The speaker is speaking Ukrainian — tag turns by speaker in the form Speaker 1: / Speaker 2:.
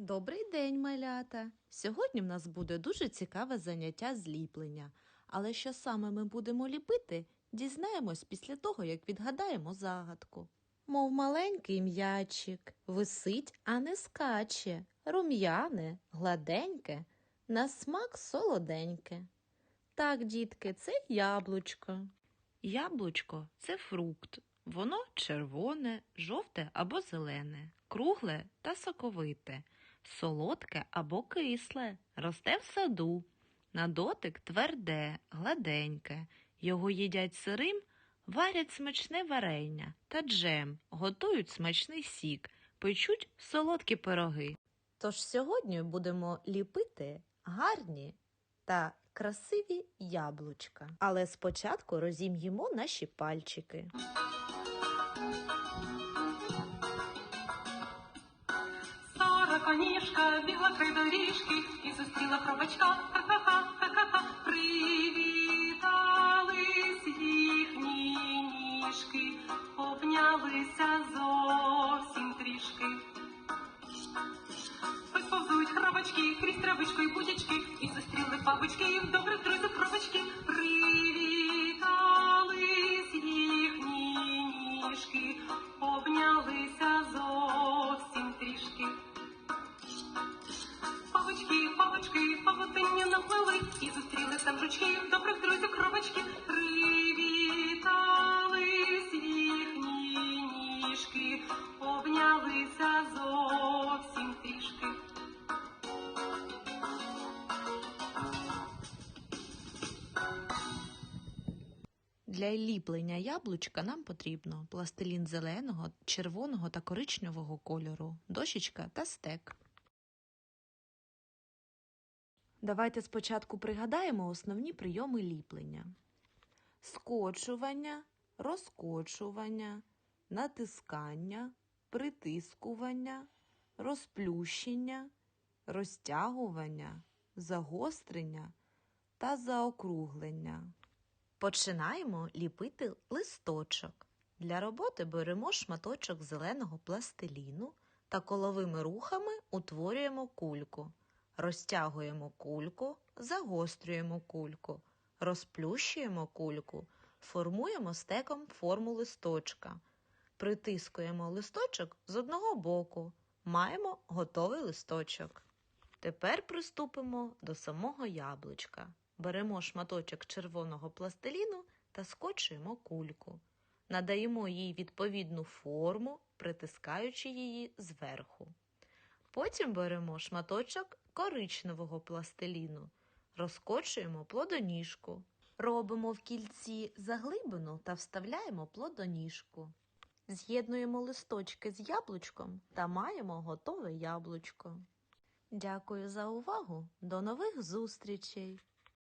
Speaker 1: Добрий день, малята! Сьогодні в нас буде дуже цікаве заняття зліплення. Але що саме ми будемо ліпити, дізнаємось після того, як відгадаємо загадку. Мов маленький м'ячик, висить, а не скаче, рум'яне, гладеньке, на смак солоденьке. Так, дітки, це яблучко. Яблучко це фрукт. Воно червоне, жовте або зелене, кругле та соковите, солодке або кисле, росте в саду. На дотик тверде, гладеньке. Його їдять сирим, варять смачне варення та джем, готують смачний сік, печуть солодкі пироги. Тож сьогодні будемо ліпити гарні та красиві яблучка. Але спочатку розім'ємо наші пальчики.
Speaker 2: Сороконіжка бігла край доріжки і зустріла хробачка. Ха-ха-ха, ха-ха-ха. Привітались їхні ніжки, обнялися зовсім трішки. Ось повзуть крізь травичку і будячки, і зустріли бабочки, добрих друзів хробачки. Привітались їхні ніжки, обнялися зовсім павочки, павутиння наплели і зустріли там жучки, добрих друзів кровочки, привітались їхні ніжки, обнялися зовсім трішки.
Speaker 1: Для ліплення яблучка нам потрібно пластилін зеленого, червоного та коричневого кольору, дощечка та стек. Давайте спочатку пригадаємо основні прийоми ліплення: скочування, розкочування, натискання, притискування, розплющення, розтягування, загострення та заокруглення. Починаємо ліпити листочок. Для роботи беремо шматочок зеленого пластиліну та коловими рухами утворюємо кульку. Розтягуємо кульку, загострюємо кульку, розплющуємо кульку, формуємо стеком форму листочка. Притискуємо листочок з одного боку. Маємо готовий листочок. Тепер приступимо до самого яблучка. Беремо шматочок червоного пластиліну та скочуємо кульку. Надаємо їй відповідну форму, притискаючи її зверху. Потім беремо шматочок коричневого пластиліну, розкочуємо плодоніжку. Робимо в кільці заглибину та вставляємо плодоніжку. З'єднуємо листочки з яблучком та маємо готове яблучко. Дякую за увагу. До нових зустрічей!